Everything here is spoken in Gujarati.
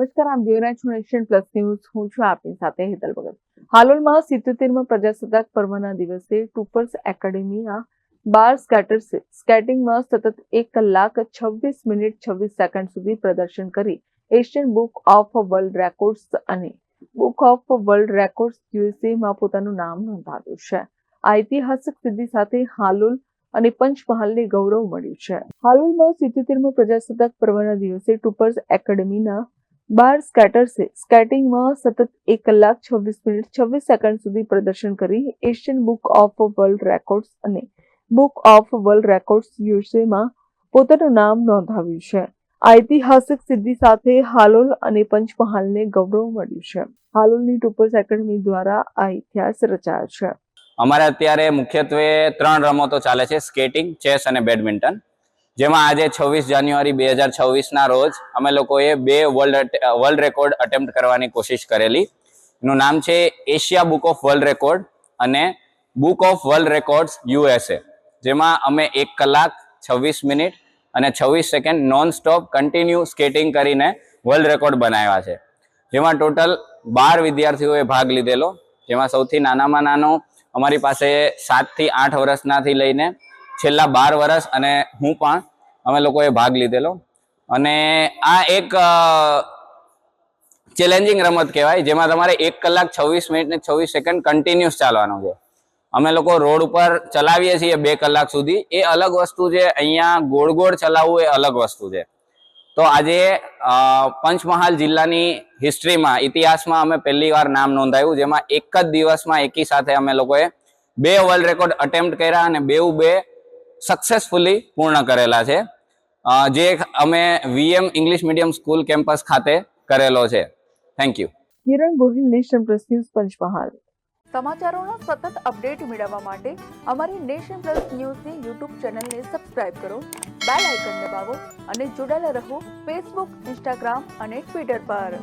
નમસ્કાર, આમ જોઈ રહ્યા નેશન પ્લસ ન્યૂઝ. હું છું આપની સાથે હેતલ ભગત. હાલોલમાં સિત્તોતેરમાં પ્રજાસત્તાક પર્વના દિવસે ટુપર્સ એકેડેમીના બાર સ્કેટર્સે સ્કેટિંગમાં સતત એક કલાક છવ્વીસ મિનિટ છવ્વીસ સેકન્ડ સુધી પ્રદર્શન કરી Asian book of world records અને બુક ઓફ વર્લ્ડ રેકોર્ડ્સ યુએસએમાં પોતાનું નામ નોંધાવ્યું છે. આ ઐતિહાસિક સિદ્ધિ સાથે હાલોલ અને પંચમહાલને ગૌરવ મળ્યું છે. હાલોલમાં સિત્યોતેરમાં પ્રજાસત્તાક પર્વના દિવસે ટુપર્સ એકેડેમીના બાર સ્કેટર્સે સ્કેટિંગમાં સતત એક કલાક છવ્વીસ મિનિટ, છવ્વીસ સેકન્ડ સુધી પ્રદર્શન કરી Asian book of world records અને બુક ઓફ વર્લ્ડ રેકોર્ડ્સ યુએસએમાં પોતાનું નામ નોંધાવ્યું છે. ઐતિહાસિક સિદ્ધિ સાથે હાલોલ અને પંચમહાલને ગૌરવ મળ્યું છે. હાલોલની ટુપર્સ એકેડમી દ્વારા આ ઇતિહાસ રચાયો છે. અમારે અત્યારે મુખ્યત્વે ત્રણ રમતો ચાલે છે, સ્કેટિંગ, ચેસ અને બેડમિન્ટન. જેમાં આજે છવ્વીસ જાન્યુઆરી બે હજાર છવ્વીસના રોજ અમે લોકોએ બે વર્લ્ડ વર્લ્ડ રેકોર્ડ અટેમ્પ્ટ કરવાની કોશિશ કરેલી. એનું નામ છે Asia book of world record અને book of world records USA જેમાં અમે એક કલાક છવ્વીસ મિનિટ અને છવ્વીસ second non stop continue skating કરીને વર્લ્ડ રેકોર્ડ બનાવ્યા છે. જેમાં ટોટલ બાર વિદ્યાર્થીઓએ ભાગ લીધેલો. જેમાં સૌથી નાનામાં નાનો અમારી પાસે સાતથી આઠ વર્ષનાથી લઈને છેલ્લા બાર વર્ષ અને હું પણ અમે લોકોએ ભાગ લીધેલો. અને આ એક ચેલેન્જિંગ રમત કહેવાય, જેમાં તમારે એક કલાક છવ્વીસ મિનિટ ને છવ્વીસ સેકન્ડ કન્ટિન્યુઅસ ચાલવાનું છે. અમે લોકો રોડ ઉપર ચલાવીએ છીએ બે કલાક સુધી. એ અલગ વસ્તુ છે, અહીંયા ગોળ ગોળ ચલાવવું એ અલગ વસ્તુ છે. તો આજે પંચમહાલ જિલ્લાની હિસ્ટ્રીમાં ઇતિહાસમાં અમે પહેલી વાર નામ નોંધાયું, જેમાં એક જ દિવસમાં એકી સાથે અમે લોકોએ બે વર્લ્ડ રેકોર્ડ અટેમ્પ્ટ કર્યા અને બેઉ બે સક્સેસફુલી પૂર્ણ કરેલા છે. જે અમે VM English medium school campus ખાતે કરેલો છે. Thank you Kiran Gohil nation plus news Panchmahal. સમાચારોનો સતત અપડેટ મેળવવા માટે અમારી નેશન પ્લસ ન્યૂઝની યુટ્યુબ ચેનલને સબસ્ક્રાઇબ કરો બેલ આઇકન દબાવો અને જોડાયેલા રહો ફેસબુક ઇન્સ્ટાગ્રામ અને ટ્વિટર પર.